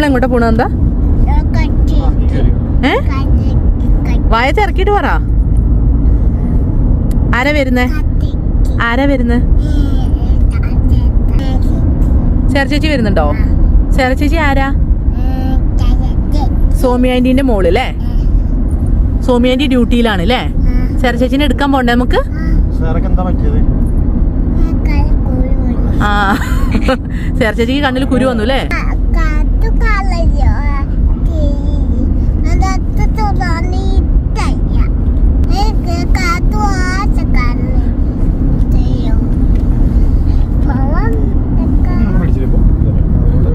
നമ്മൾ എങ്ങോട്ടാ പോണ എന്താ ഏ? വായ ചിറക്കിട്ട് പറ. ആരാ വരുന്നേ? ആരാ വരുന്നേ? ചേർച്ചേച്ചി വരുന്നുണ്ടോ? ചേർച്ചേച്ചി ആരാ? സോമി ആന്റീന്റെ മോൾ അല്ലേ സോമി ആന്റി ഡ്യൂട്ടിയിലാണ് അല്ലേ ശര എടുക്കാൻ പോണ്ടേ നമുക്ക്? ആ. ചേർച്ചേച്ചിക്ക് ചേച്ചിക്ക് കണ്ണിൽ കുരു വന്നു അല്ലേ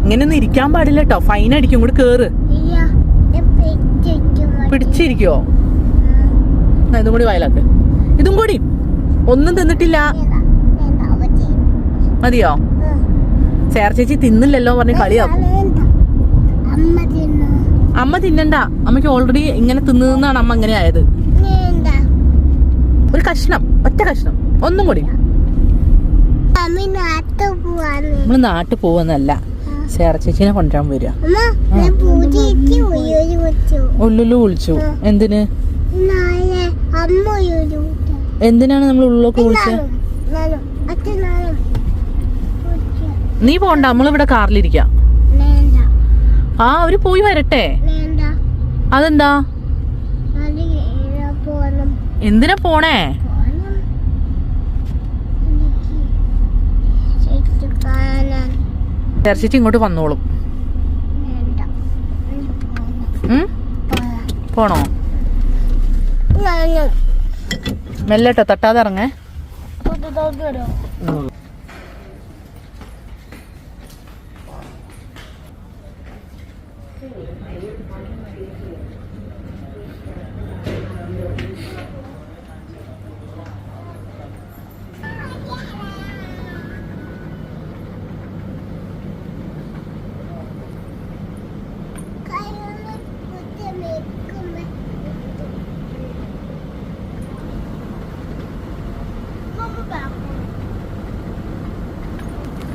ഇങ്ങനെയൊന്നും ഇരിക്കാൻ പാടില്ല കേട്ടോ ഫൈൻ അടിക്കും കൂടി കേറ്. പിടിച്ചിരിക്കോ ഇതും കൂടി വയലാക്ക്. ഇതും കൂടി? ഒന്നും തിന്നിട്ടില്ല. മതിയോ? ചേർ ചേച്ചി തിന്നില്ലല്ലോ പറഞ്ഞ് കളിയാക്കും അമ്മ തിന്നു? അമ്മ തിന്നണ്ട. അമ്മയ്ക്ക് ഓൾറെഡി ഇങ്ങനെ തിന്നുന്നാണ് അമ്മ അങ്ങനെ ആയത്. ഒരു കഷ്ണം ഒറ്റ കഷ്ണം. ഒന്നും കൂടി. പോവാന്നല്ല നമ്മൾ നാട്ടിൽ പോകുന്നല്ല ചേർ ചേച്ചിനെ കൊണ്ടുവരാൻ വരിക. ഉള്ളുള്ളു വിളിച്ചു എന്തിന്? എന്തിനാണ് നമ്മൾ ഉള്ളിലൊക്കെ വിളിച്ചത് നീ പോണ്ട നമ്മളിവിടെ കാറിലിരിക്കാം. ആ അവർ പോയി വരട്ടെ. അതെന്താ? എന്തിനാ പോണം? ചേർ ഇങ്ങോട്ട് വന്നോളും. പോണം? മെല്ലേട്ടോ തട്ടാതെ ഇറങ്ങേ പുതുതോക്കരോ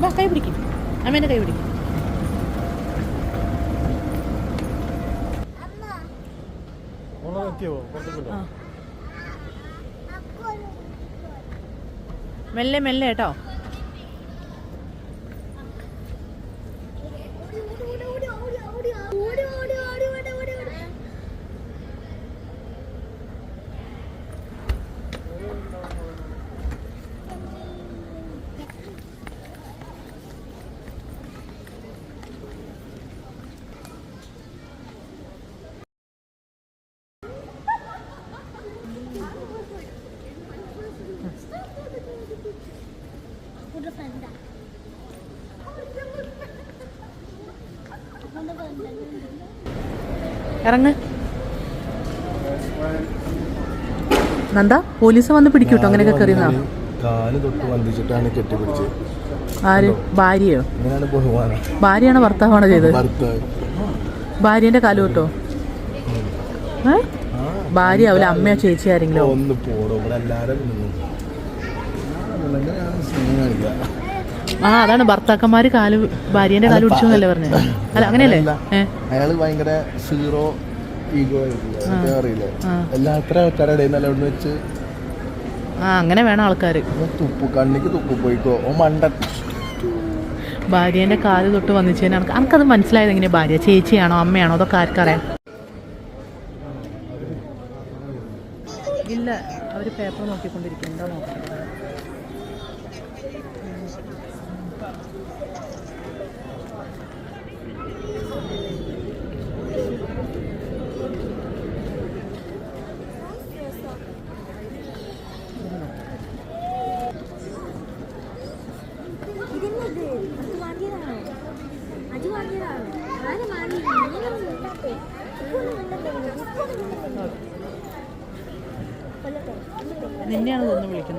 വാ കൈ പിടിക്കും. അമ്മേന്റെ കൈ പിടിക്കും. മെല്ലെ മെല്ലെ കേട്ടോ. ഇറങ്ങ്. നന്ദ പോലീസ് വന്ന് പിടിക്കൂട്ടോ? അങ്ങനെയൊക്കെ കയറിയതാ കാൽ തൊട്ട് വന്ദിച്ചിട്ടാണ് കെട്ടിപ്പിടിച്ചത് ആര്? ഭാര്യയോ? ഭാര്യയാണോ ഭർത്താവാണോ ചെയ്തത്? ഭാര്യന്റെ കാൽ കേട്ടോ ഏ? ഭാര്യ ആവില്ല അമ്മയോ ചേച്ചി ആരെങ്കിലും? ഒന്ന് പോടോ ഇവിടെ എല്ലാരും നിന്നു എങ്ങനെയാണ് സ്നേഹം കാണിക്കുക ആ അതാണ് ഭർത്താക്കന്മാര് കാൽ ഭാര്യന്റെ കാൽ പിടിച്ചു എന്നല്ലേ പറഞ്ഞത്. അല്ല അങ്ങനെയല്ലേ? അയാൾ ഭയങ്കര സീറോ ഈഗോ അറിയില്ലേ? ആ. എല്ലാ അത്ര ആൾക്കാരുടെ ഇടയിൽ നിന്ന് അവിടെ വെച്ച്? ആ അങ്ങനെ വേണം ആൾക്കാര്. ഭാര്യന്റെ തുപ്പു കണ്ണിക്ക് തുപ്പു പോയിക്കോ. ഓ മണ്ടൻ. ഭാര്യേന്റെ കാൽ തൊട്ട് വന്നിച്ചതിന് അനക്ക് അനക്കത് മനസ്സിലായത് എങ്ങനെയാ? ഭാര്യ ചേച്ചിയാണോ അമ്മയാണോ? അതൊക്കെ ആർക്കറിയാം. ഇല്ല അവർ പേപ്പർ നോക്കിക്കൊണ്ടിരിക്കും എന്താ നോക്കാം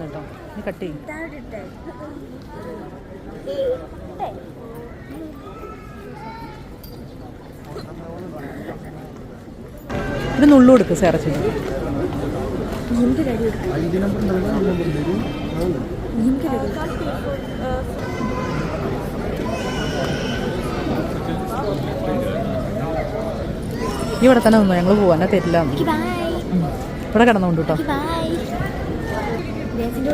കേട്ടോ. നീ കട്ട് ചെയ്യും. ഇത് നുള്ളു കൊടുക്ക് സാറ നീ ഇവിടെ തന്നെ നിന്നോ. ഞങ്ങൾ പോവാനാ തരില്ല. ഇവിടെ കിടന്നുകൊണ്ട് കേട്ടോ. ദേശിന്റെ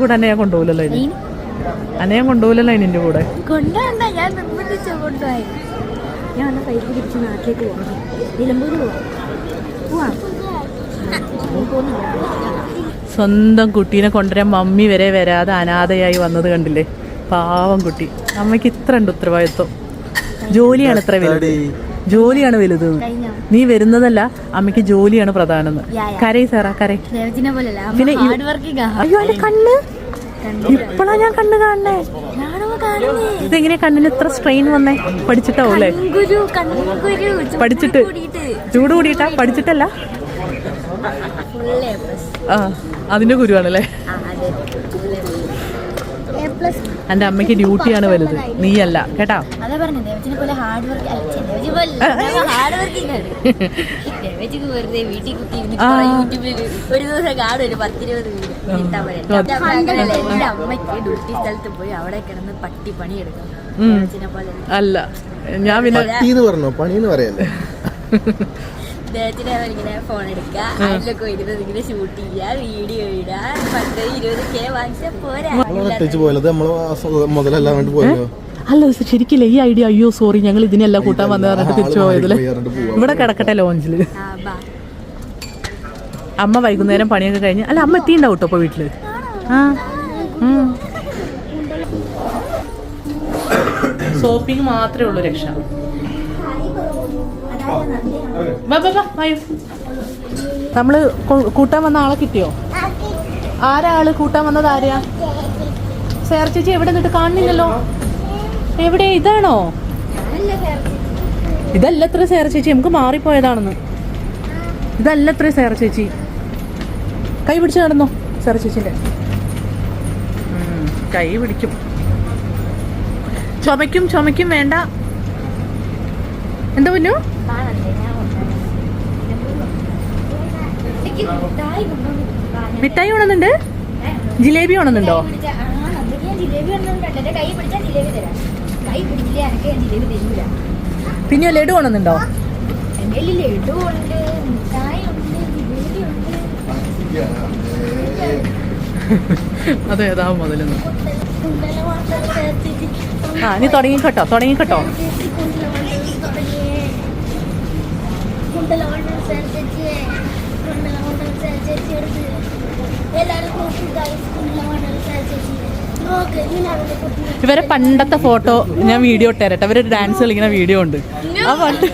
കൂടെ അനയാ ഞാൻ കൊണ്ടുപോകില്ലല്ലോ ഇനി. നീ എന്നെ ഞാൻ കൊണ്ടുപോകില്ലല്ലോ ഇനി എന്റെ കൂടെ. കൊണ്ടുവന്ന ഞാൻ നിർബന്ധിച്ച കൊണ്ടുപോയി. ഞാൻ ഒന്ന് പൈസ തിരിച്ച് നാട്ടിലേക്ക് പോവാം. നിലമ്പൂർ പോവാം. പോവാം. നീ പോകുന്നില്ല സ്വന്തം കുട്ടീനെ കൊണ്ടുവരാൻ മമ്മി വരെ വരാതെ അനാഥയായി വന്നത് കണ്ടില്ലേ? പാവം കുട്ടി. അമ്മയ്ക്ക് ഇത്ര ഉണ്ട് ഉത്തരവാദിത്വം ജോലിയാണ് ഇത്ര വലുത്. ജോലിയാണ് വലുത്. നീ വരുന്നതല്ല അമ്മയ്ക്ക് ജോലിയാണ് പ്രധാനം കരേ. കരയി സാറാ കരയി. പോലല്ല പിന്നെ അയ്യോ എന്റെ കണ്ണ്. ഇപ്പഴാ ഞാൻ കണ്ണ് കാണണേ ഇതെങ്ങനെ കണ്ണിന് ഇത്ര സ്ട്രെയിൻ വന്നേ? പഠിച്ചിട്ടാവും അല്ലേ പഠിച്ചിട്ട്. ചൂട് കൂടിയിട്ടാ? പഠിച്ചിട്ടല്ല. ആ അതിന്റെ ഗുരുവാണല്ലേ? എന്റെ അമ്മയ്ക്ക് ഡ്യൂട്ടിയാണ് വലുത്. നീയല്ല കേട്ടാ? പറഞ്ഞു ദേവജിനെ പോലെ ഹാർഡ് വർക്ക് അല്ല പണി ഞാൻ പിന്നെ പട്ടി എന്ന് പറഞ്ഞോ? പണിന്ന് പറയല്ലേ? ദേവജിനെ ഇങ്ങനെ ഫോൺ എടുക്കുക അതിലൊക്കെ വരുന്നത് ഇങ്ങനെ ഷൂട്ട് ചെയ്യുക വീഡിയോ ഇടുക. പത്ത് ഇരുപത് കെ വാങ്ങിച്ചാൽ പോരാ അല്ല ശരിക്കില്ല ഈ ഐഡിയ അയ്യോ സോറി ഞങ്ങൾ ഇതിനെല്ലാം കൂട്ടാൻ വന്നു പറഞ്ഞിട്ട് തിരിച്ചു പോയതിൽ. ഇവിടെ കിടക്കട്ടെ ലോഞ്ചിൽ അമ്മ വൈകുന്നേരം പണിയൊക്കെ കഴിഞ്ഞ് അല്ല അമ്മ എത്തിണ്ടാവും കേട്ടോ ഇപ്പൊ വീട്ടിൽ. ആ സോപ്പിങ് മാത്രമേ ഉള്ളൂ രക്ഷ. നമ്മൾ കൂട്ടാൻ വന്ന ആളെ കിട്ടിയോ? ആരാ ആൾ? കൂട്ടാൻ വന്നത് ആരെയാ സേർ ചേച്ചി എവിടെ നിന്നിട്ട് കാണുന്നില്ലല്ലോ? എവിടെ? ഇതാണോ? ഇതല്ല എത്ര സേർ ചേച്ചി. നമുക്ക് മാറിപ്പോയതാണെന്ന്. ഇതല്ല എത്ര സേർ ചേച്ചി. കൈ പിടിച്ച് നടന്നോ സേർ ചേച്ചിന്റെ? കൈ പിടിക്കും. ചുമയ്ക്കും ചുമയ്ക്കും വേണ്ട. എന്താ പൊന്നു? മിഠായി ഉണന്നുണ്ട് ജിലേബി ഉണന്നുണ്ടോ പിന്നെ ലഡു ഉണന്നുണ്ടോ അതെ അതാ മുതലെന്ന്. ആ നീ തുടങ്ങിക്കോട്ടോ തുടങ്ങിക്കോട്ടോ. ഇവരെ പണ്ടത്തെ ഫോട്ടോ ഞാൻ വീഡിയോ ഇട്ടേരട്ടെ. ഇവർ ഡാൻസ് കളിക്കുന്ന വീഡിയോ ഉണ്ട്. ആ പണ്ട്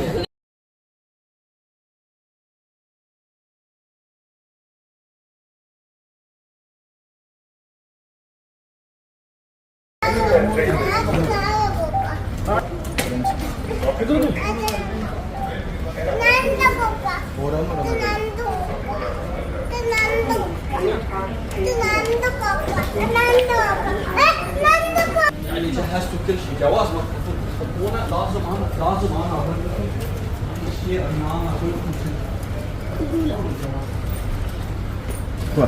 hast du كل جواز مطلوب لازم انا لازم انا اقول لكم الشيء اللي انا اقول لكم വാ.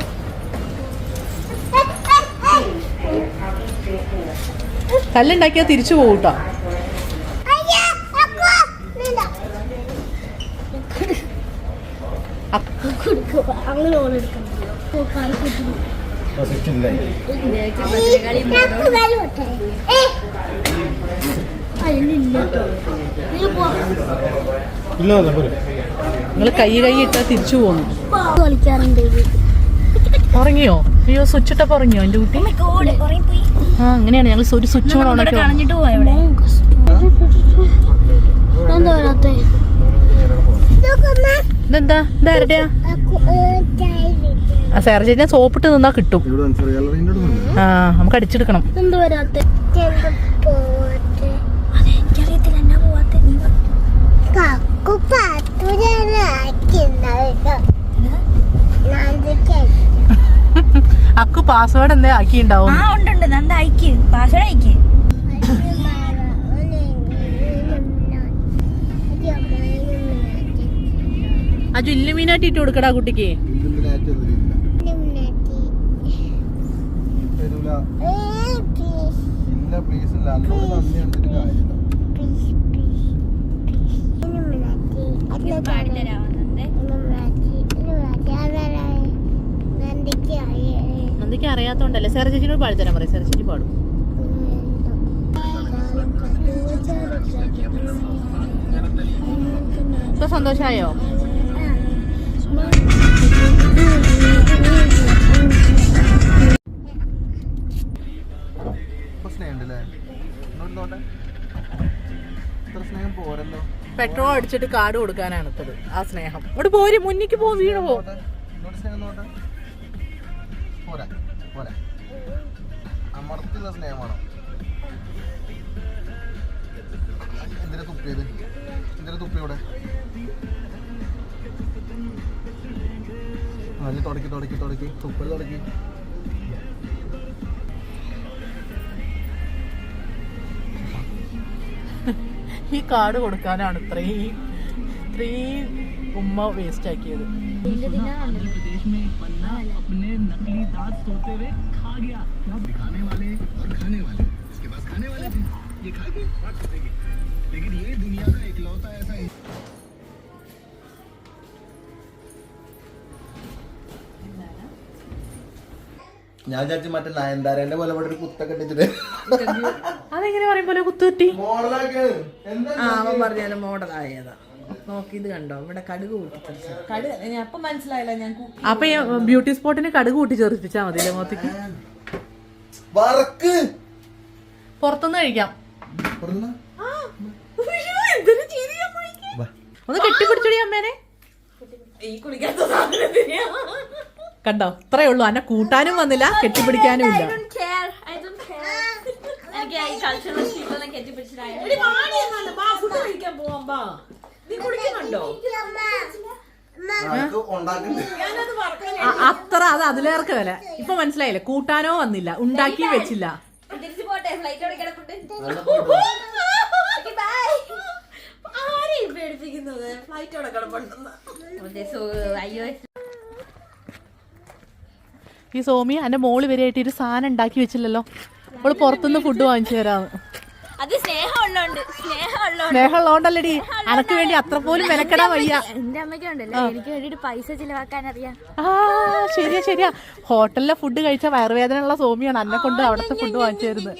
കല്ലുണ്ടാക്കിയാൽ തിരിച്ചു പോകൂട്ടോ അങ്ങനെ ഓൺ നിങ്ങൾ കൈ കൈ ഇട്ടാ തിരിച്ചു പോന്നു. ഉറങ്ങിയോ? അയ്യോ സ്വിച്ച് ഇട്ടപ്പോ ഉറങ്ങിയോ എന്റെ കുട്ടി? ആ അങ്ങനെയാണ്. ഞങ്ങൾ ഒരു സ്വിച്ച് വരാത്തെ ഇതെന്താ? ഇതാരുടെയാ? ആ സാർ സോപ്പിട്ട് നിന്നാ കിട്ടും. ആ നമുക്ക് അടിച്ചെടുക്കണം. അക്കു പാസ്വേഡ് എന്താ ആക്കിണ്ടാവും ആ ഉണ്ട് ഉണ്ട് നന്ദ അയക്ക് പാസ്വേഡ് അയക്ക് അജു ഇല്ലുമീനായിട്ട് ഇട്ട് കൊടുക്കടാ കുട്ടിക്ക്. ഇല്ല. പ്ലീസ് ഇല്ല അന്നോട് നന്ദി അടിച്ചിട്ട് കാര്യമില്ല. അറിയാത്തോണ്ടല്ലേ. സാർ ചേച്ചിനോട് പാടിത്തരാൻ പറയും. സാർ ചേച്ചി പാടും. ഇപ്പൊ സന്തോഷമായോ ഇത്ര സ്നേഹം പെട്രോൾ അടിച്ചിട്ട് കാട് കൊടുക്കാനാണ് ഇപ്പത് ആ സ്നേഹം. ഇവിടെ പോര് മുന്നിക്ക് പോ വീണ് പോ. ഇങ്ങോട്ട് സ്നേഹം നോട്ടെ പോരാ പോരാ. അമർത്തുള്ള സ്നേഹമാണോ? എന്തിനാ തുപ്പിയത്? എന്തിനാ തുപ്പിയുടെ നല്ല തുടക്കി തുടക്കി തുടക്കി. തുപ്പൽ തുടക്കി. ഈ കാട് കൊടുക്കാനാണ് ഇത്രയും ഇത്രയും ഉമ്മ വേസ്റ്റ് ആക്കിയത് प्रदेश में एक बंदा अपने नकली ഞാൻ വിചാരിച്ചു മറ്റേ നയൻതാരേന്റെ പോലെ ഇവിടെ ഒരു കുത്തൊക്കെ ഇട്ടിട്ട്. അതെങ്ങനെ പറയും പോലെ കുത്തുകിട്ടി മോഡലാക്കിയാണ് എന്താ ആ അവൻ പറഞ്ഞാലും മോഡലായതാ നോക്കി ഇത് കണ്ടോ? ഇവിടെ കടുക് കൂട്ടി കടുക് ഞാൻ അപ്പൊ മനസ്സിലായില്ല ഞാൻ കുക്കി അപ്പൊ ഈ ബ്യൂട്ടി സ്പോട്ടിന് കടുക് കൂട്ടി ചേർപ്പിച്ചാ മതി മോത്തിക്ക്? വറക്ക്. പുറത്തുനിന്ന് കഴിക്കാം. ഇവിടുന്ന് വാ. ഒന്ന് കെട്ടിപ്പിടിച്ചടി അമ്മേനെ. ഈ കുളിക്കാത്ത സാധനത്തിനാ കണ്ടോ? ഇത്രേ ഉള്ളൂ. അന്നെ കൂട്ടാനും വന്നില്ല കെട്ടിപ്പിടിക്കാനും ഇല്ല. അത്ര അത് അതിലേർക്ക് വില. ഇപ്പൊ മനസ്സിലായില്ലേ? കൂട്ടാനോ വന്നില്ല. ഉണ്ടാക്കി വെച്ചില്ല. തിരിച്ചു പോട്ടെ. ഫ്ലൈറ്റ് കിടപ്പുണ്ട്. നല്ല ഫോട്ടോ. ആരെയും പേടിപ്പിക്കുന്നത് ഫ്ലൈറ്റ് അവിടെ കിടപ്പുണ്ടെന്ന്. അയ്യോ ഈ സോമി എന്റെ മോൾ വരെയായിട്ട് ഒരു സാധനം ഉണ്ടാക്കി വെച്ചില്ലല്ലോ അവൾ പുറത്തുനിന്ന് ഫുഡ് വാങ്ങിച്ചു തരാന്ന് അത് സ്നേഹമുള്ളോണ്ട് അനക്ക് വേണ്ടി അത്ര പോലും മെനക്കെടാൻ വയ്യ എന്റെ അമ്മയ്ക്കുണ്ടല്ലോ എനിക്ക് വേണ്ടിട്ട് പൈസ ചിലവാക്കാൻ അറിയാം ആ ശരിയാ ശരിയാ ഹോട്ടലിലെ ഫുഡ് കഴിച്ച വയറുവേദന ഉള്ള സോമിയാണ് എന്നെ കൊണ്ട് അവിടുത്തെ ഫുഡ് വാങ്ങിച്ചു തരുന്നത്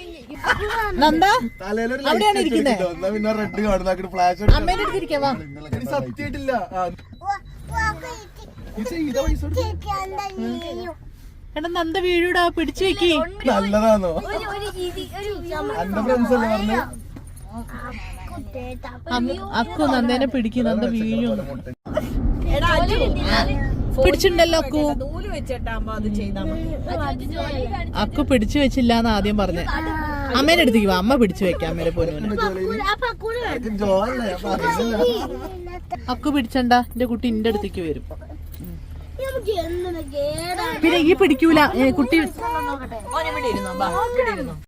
നന്ദ തലയിലൊരു അവിടെയാണ് light ഇരിക്കുന്നെ? പിന്നെ റെഡ് കാണുന്ന ഫ്ലാഷ് അമ്മേന്റെ അടുത്ത് ഇരിക്കാവാ സത്യമായിട്ടില്ല എടാ നന്ദ വീഴൂടാ പിടിച്ചു വെക്കി. നല്ലതാണോ എന്റെ ഫ്രണ്ട്സ് അല്ലേ പറഞ്ഞു? അക്കു നന്ദേനെ പിടിക്കും നന്ദ അജു പിടിച്ചിട്ടുണ്ടല്ലോ അക്കു. നൂൽ വെച്ചിട്ടാകുമ്പോ അത് ചെയ്താൽ മതി. അക്കു പിടിച്ചു വെച്ചില്ല എന്ന് ആദ്യം പറഞ്ഞ. അമ്മേനെ അടുത്തേക്ക് വാ അമ്മ പിടിച്ചു വെക്കാം അമ്മേനെ പോലും അക്കു പിടിച്ചണ്ട എന്റെ കുട്ടി എന്റെ അടുത്തേക്ക് വരും. പിന്നെ ഈ പിടിക്കൂല കുട്ടി